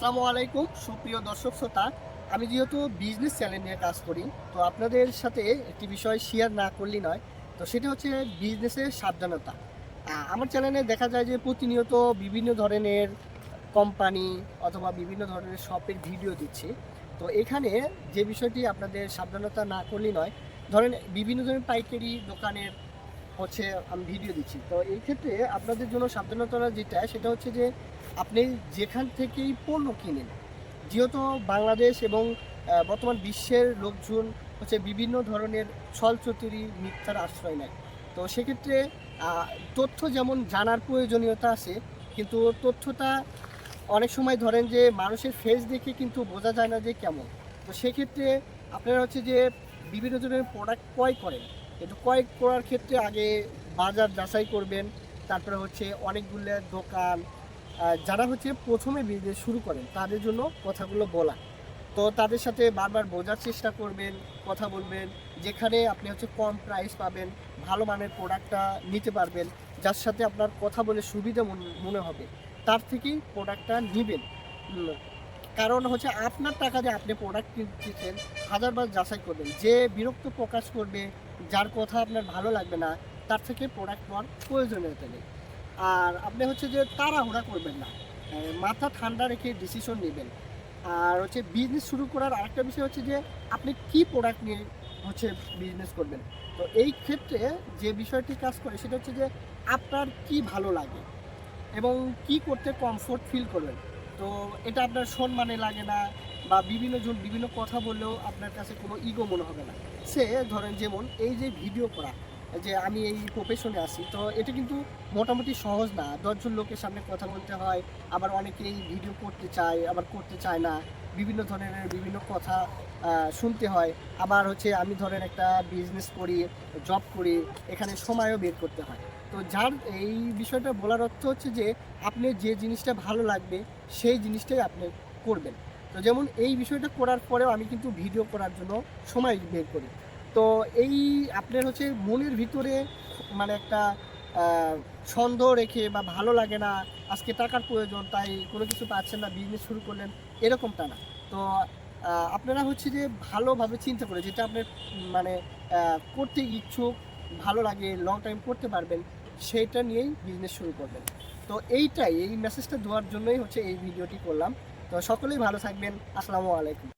আসসালামু আলাইকুম, সুপ্রিয় দর্শক শ্রোতা। আমি যেহেতু বিজনেস চ্যানেল নিয়ে কাজ করি, তো আপনাদের সাথে একটি বিষয় শেয়ার না করলেই নয়, তো সেটা হচ্ছে বিজনেসের সাবধানতা। আমার চ্যানেলে দেখা যায় যে প্রতিনিয়ত বিভিন্ন ধরনের কোম্পানি অথবা বিভিন্ন ধরনের শপের ভিডিও দিচ্ছি। তো এখানে যে বিষয়টি আপনাদের সাবধানতা না করলেই নয়, ধরেন বিভিন্ন ধরনের পাইকারি দোকানের হচ্ছে আমি ভিডিও দিচ্ছি। তো এই ক্ষেত্রে আপনাদের জন্য সাবধানতা যেটা, সেটা হচ্ছে যে আপনি যেখান থেকেই পণ্য কিনেন, যেহেতু বাংলাদেশ এবং বর্তমান বিশ্বের লোকজন হচ্ছে বিভিন্ন ধরনের ছল চতুরি মিথ্যার আশ্রয় নেয়। তো সেক্ষেত্রে তথ্য যেমন জানার প্রয়োজনীয়তা আছে, কিন্তু তথ্যটা অনেক সময় ধরেন যে মানুষের ফেস দেখে কিন্তু বোঝা যায় না যে কেমন। তো সেক্ষেত্রে আপনারা হচ্ছে যে বিভিন্ন ধরনের প্রোডাক্ট ক্রয় করেন। কিন্তু কয়েক করার ক্ষেত্রে আগে বাজার যাচাই করবেন, তারপরে হচ্ছে অনেকগুলো দোকান যারা হচ্ছে প্রথমে বিজনেস শুরু করেন, তাদের জন্য কথাগুলো বলা। তো তাদের সাথে বারবার বোঝার চেষ্টা করবেন, কথা বলবেন, যেখানে আপনি হচ্ছে কম প্রাইস পাবেন, ভালো মানের প্রোডাক্টটা নিতে পারবেন, যার সাথে আপনার কথা বলে সুবিধা মন- হবে, তার থেকেই প্রোডাক্টটা নেবেন। কারণ হচ্ছে আপনার টাকা দিয়ে আপনি প্রোডাক্ট কিনতেছেন হাজারবার যাচাই করবেন, যে বিরক্ত প্রকাশ করবে, যার কথা আপনার ভালো লাগবে না, তার থেকে প্রোডাক্ট নেওয়ার প্রয়োজনীয়তা নেই। আর আপনি হচ্ছে যে তাড়াহুড়া করবেন না মাথা ঠান্ডা রেখে ডিসিশন নেবেন। আর হচ্ছে বিজনেস শুরু করার আরেকটা বিষয় হচ্ছে যে, আপনি কি প্রোডাক্ট নিয়ে হচ্ছে বিজনেস করবেন? তো এই ক্ষেত্রে যে বিষয়টি কাজ করে সেটা হচ্ছে যে, আপনার কি ভালো লাগে এবং কি করতে কমফোর্ট ফিল করবেন? তো এটা আপনার সম্মানে লাগে না বা বিভিন্ন জন বিভিন্ন কথা বললেও আপনার কাছে কোনো ইগো মনে হবে না। সে ধরেন যেমন এই যে ভিডিও করা, যে আমি এই প্রফেশনে আসি তো এটা কিন্তু মোটামুটি সহজ না। দশজন লোকের সামনে কথা বলতে হয়, আবার অনেকেই ভিডিও করতে চায়, আবার করতে চায় না। বিভিন্ন ধরনের বিভিন্ন কথা শুনতে হয়। আবার হচ্ছে আমি ধরেন একটা বিজনেস করি জব করি, এখানে সময়ও বের করতে হয়। তো যার এই বিষয়টা বলার অর্থ হচ্ছে যে, আপনি যে জিনিসটা ভালো লাগবে, সেই জিনিসটাই আপনি করবেন। তো যেমন এই বিষয়টা করার পরেও আমি কিন্তু ভিডিও করার জন্য সময় বের করি। তো এই আপনার হচ্ছে মনের ভিতরে মানে একটা সন্দেহ রেখে বা ভালো লাগে না, আজকে টাকার প্রয়োজন, তাই কোনো কিছু পাচ্ছেন না বিজনেস শুরু করলেন, এরকমটা না। তো আপনারা হচ্ছে যে ভালোভাবে চিন্তা করে, যেটা আপনার মানে করতে ইচ্ছুক, ভালো লাগে লং টাইম করতে পারবেন সেইটা নিয়েই বিজনেস শুরু করবেন। তো এইটাই, এই মেসেজটা দেওয়ার জন্যই হচ্ছে এই ভিডিওটি করলাম। তো সকলেই ভালো থাকবেন। আসসালামু আলাইকুম।